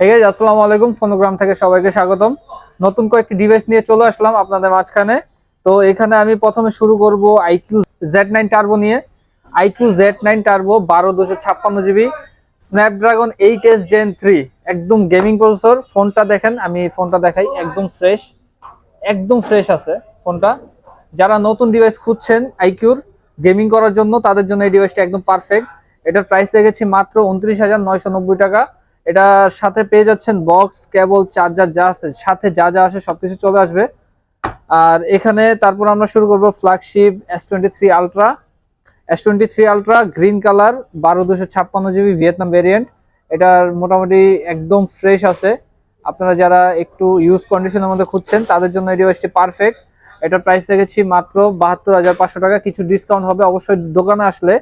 আছে আসসালামু আলাইকুম। ফোনোগ্রাম থেকে সবাইকে স্বাগতম। নতুন কয়েকটি ডিভাইস নিয়ে চলে আসলাম আপনাদের মাঝখানে। তো এখানে আমি প্রথমে শুরু করব আইকিউ জেড নাইন টার্বো নিয়ে। আইকিউ জেড নাইন টার্বো বারো দুশো ছাপ্পান্ন GB Snapdragon eight S gen three একদম গেমিং প্রসেসর ফোনটা দেখেন, আমি ফোনটা দেখাই, একদম ফ্রেশ একদম ফ্রেশ আছে ফোনটা। যারা নতুন ডিভাইস খুঁজছেন আইকিউর গেমিং করার জন্য, তাদের জন্য এই ডিভাইসটা একদম পারফেক্ট এটার প্রাইস রেখেছি মাত্র উনত্রিশ হাজার নয়শো নব্বই টাকা। এটার সাথে পেয়ে যাচ্ছেন বক্স, কেবল, চার্জার যা আছে, সাথে যা যা আসে সবকিছু চলে আসবে। আর এখানে তারপর আমরা শুরু করব flagship S twenty three ultra S twenty three ultra green colour বারো দুশো ছাপ্পান্ন জিবি ভিয়েতনাম ভেরিয়েন্ট এটার মোটামুটি একদম ফ্রেশ আছে। আপনারা যারা একটু ইউজ কন্ডিশনের মধ্যে খুঁজছেন, তাদের জন্য এই ডিভাইসটি পারফেক্ট এটার প্রাইস রেখেছি মাত্র বাহাত্তর হাজার পাঁচশো টাকা। কিছু ডিসকাউন্ট হবে অবশ্যই দোকানে আসলে।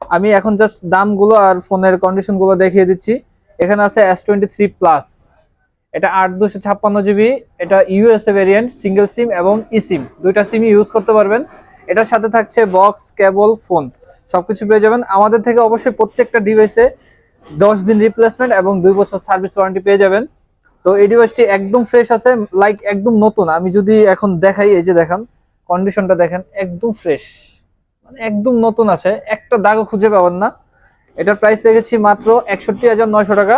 আমি এখন জাস্ট দামগুলো আর ফোনের কন্ডিশনগুলো দেখিয়ে দিচ্ছি। এখানে আছে এস টোয়েন্টি থ্রি প্লাস এটা আট দুশো ছাপ্পান্ন জিবি এটা ইউএসএ ভেরিয়েন্ট সিঙ্গেল সিম এবং ই সিম দুইটা সিমই ইউজ করতে পারবেন। এটার সাথে থাকছে বক্স কেবল ফোন সবকিছু পেয়ে যাবেন। আমাদের থেকে অবশ্যই প্রত্যেকটা ডিভাইসে দশ দিন রিপ্লেসমেন্ট এবং দুই বছর সার্ভিস ওয়ারেন্টি পেয়ে যাবেন। তো এই ডিভাইসটি একদম ফ্রেশ আছে লাইক একদম নতুন। আমি যদি এখন দেখাই, এই যে দেখান কন্ডিশনটা দেখেন, একদম ফ্রেশ মানে একদম নতুন আছে। একটা দাগও খুঁজে পাবেন না। এটার প্রাইস রেখেছি মাত্র একষট্টি হাজার নয়শো টাকা।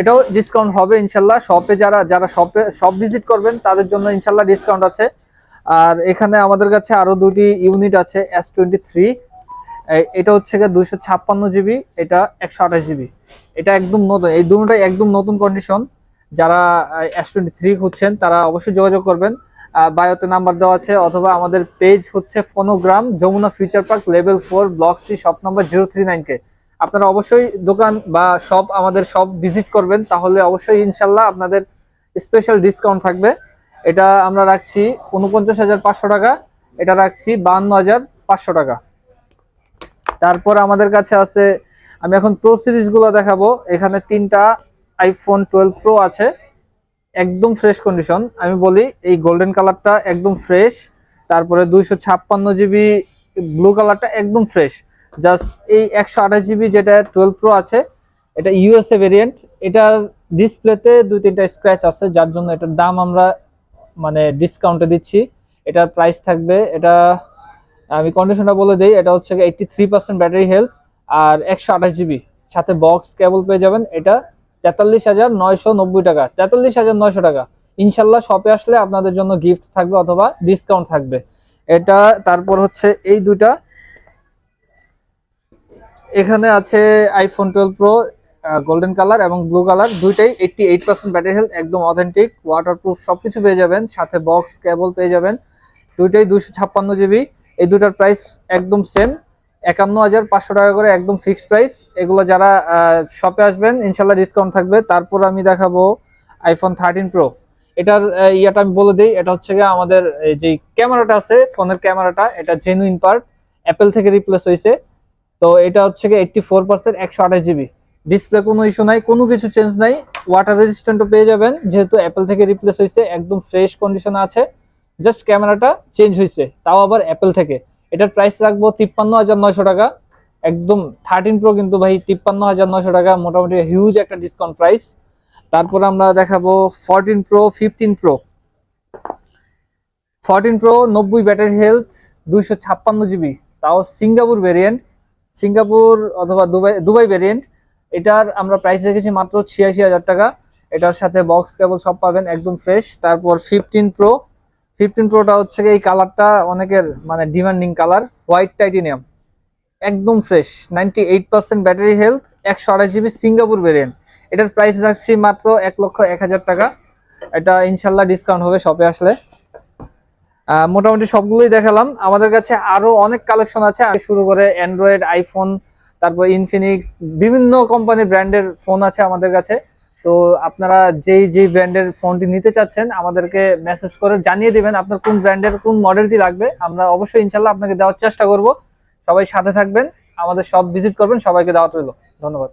এটাও ডিসকাউন্ট হবে ইনশাল্লাহ। শপে যারা যারা শপে শপ ভিজিট করবেন, তাদের জন্য ইনশাল্লাহ ডিসকাউন্ট আছে। আর এখানে আমাদের কাছে আরও দুটি ইউনিট আছে এস টোয়েন্টি থ্রি এটা হচ্ছে গিয়ে দুইশো ছাপ্পান্ন জিবি, এটা একশো আঠাশ জিবি। এটা একদম নতুন, এই দুটোটাই একদম নতুন কন্ডিশন যারা এস টোয়েন্টি থ্রি খুঁজছেন, তারা অবশ্যই যোগাযোগ করবেন। বায়োতে নাম্বার দেওয়া আছে, অথবা আমাদের পেজ হচ্ছে Phonogram Jamuna Future Park level four block C shop number zero three নাইনকে আপনারা অবশ্যই দোকান বা শপ আমাদের শপ ভিজিট করবেন, তাহলে অবশ্যই ইনশাল্লাহ আপনাদের স্পেশাল ডিসকাউন্ট থাকবে। এটা আমরা রাখছি উনপঞ্চাশ হাজার পাঁচশো টাকা, এটা রাখছি বাহান্ন হাজার পাঁচশো টাকা। তারপর আমাদের কাছে আছে, আমি এখন প্রো সিরিজগুলো দেখাবো, এখানে তিনটা আইফোন টুয়েলভ প্রো আছে। একদম ফ্রেশ কন্ডিশন আমি বলি, এই গোল্ডেন কালারটা একদম ফ্রেশ তারপরে দুইশো ছাপ্পান্ন জিবি ব্লু কালারটা একদম ফ্রেশ জাস্ট এই একশো আঠাশ জিবি যেটা টুয়েলভ প্রো আছে, এটা ইউএসএ ভেরিয়েন্ট এটার ডিসপ্লেতে দুই তিনটা স্ক্র্যাচ আছে, যার জন্য এটার দাম আমরা মানে ডিসকাউন্টে দিচ্ছি। এটার প্রাইস থাকবে, এটা আমি কন্ডিশনটা বলে দিই, এটা হচ্ছে eighty three percent battery health আর একশো আঠাশ জিবি সাথে বক্স কেবল পেয়ে যাবেন, এটা তেতাল্লিশ হাজার নয়শো নব্বই টাকা। তেতাল্লিশ হাজার নয়শো টাকা। ইনশাল্লাহ শপে আসলে আপনাদের জন্য গিফট থাকবে অথবা ডিসকাউন্ট থাকবে। এটা তারপর হচ্ছে এই দুটা এখানে আছে iPhone twelve pro golden colour এবং ব্লু কালার দুইটাই eighty eight percent battery health একদম অথেন্টিক ওয়াটারপ্রুফ সব কিছু পেয়ে যাবেন। সাথে বক্স কেবল পেয়ে যাবেন। দুইটাই দুশো ছাপ্পান্ন জিবি এই দুটার প্রাইস একদম সেম একান্ন হাজার পাঁচশো টাকা করে একদম ফিক্সড প্রাইস এগুলো যারা শপে আসবেন, ইনশাল্লাহ ডিসকাউন্ট থাকবে। তারপর আমি দেখাবো আইফোন থার্টিন প্রো এটার ইয়েটা আমি বলে দিই, এটা হচ্ছে গিয়ে আমাদের যে ক্যামেরাটা আছে, ফোনের ক্যামেরাটা, এটা জেনুইন পার্ট অ্যাপেল থেকে রিপ্লেস হয়েছে। তো এটা হচ্ছে গিয়ে এইটটি ফোর পার্সেন্ট একশো আঠাশ জিবি ডিসপ্লে কোনো ইস্যু নাই, কোনো কিছু চেঞ্জ নাই। ওয়াটার রেজিস্ট্যান্টও পেয়ে যাবেন, যেহেতু অ্যাপেল থেকে রিপ্লেস হয়েছে, একদম ফ্রেশ কন্ডিশনে আছে। জাস্ট ক্যামেরাটা চেঞ্জ হয়েছে, তাও আবার অ্যাপেল থেকে। এটার প্রাইস রাখব তিপ্পান্ন হাজার নয়শো টাকা। একদম থার্টিন প্রো কিন্তু ভাই তিপ্পান্ন হাজার নয়শো টাকা, মোটামুটি হিউজ একটা ডিসকাউন্ট প্রাইস তারপর আমরা দেখাবো fourteen pro fifteen pro fourteen pro নব্বই ব্যাটারি হেলথ দুইশো ছাপ্পান্ন জিবি তাও সিঙ্গাপুর ভেরিয়েন্ট সিঙ্গাপুর অথবা দুবাই দুবাই ভেরিয়েন্ট এটার আমরা প্রাইস রেখেছি মাত্র ছিয়াশি হাজার টাকা। এটার সাথে বক্স কেবল সব পাবেন, একদম ফ্রেশ তারপর ফিফটিন প্রো ফিফটিন প্রোটা হচ্ছে এই কালারটা অনেকের মানে ডিমান্ডিং কালার হোয়াইট টাইটেনিয়াম একদম fresh ninety eight percent battery health একশো আড়াই জিবি সিঙ্গাপুর ভেরিয়েন্ট এটার প্রাইস রাখছি মাত্র এক লক্ষ এক হাজার টাকা। এটা ইনশাল্লাহ ডিসকাউন্ট হবে শপে আসলে। মোটামুটি সবগুলোই দেখালাম। আমাদের কাছে আরও অনেক কালেকশন আছে। শুরু করে অ্যান্ড্রয়েড আইফোন তারপর ইনফিনিক্স বিভিন্ন কোম্পানির ব্র্যান্ডের ফোন আছে আমাদের কাছে। তো আপনারা যেই যেই ব্র্যান্ডের ফোনটি নিতে চাচ্ছেন, আমাদেরকে মেসেজ করে জানিয়ে দেবেন আপনার কোন ব্র্যান্ডের, কোন মডেলটি লাগবে। আমরা অবশ্যই ইনশাল্লাহ আপনাকে দেওয়ার চেষ্টা করব। সবাই সাথে থাকবেন, আমাদের সব ভিজিট করবেন, সবাইকে দাওয়াত রইল। ধন্যবাদ।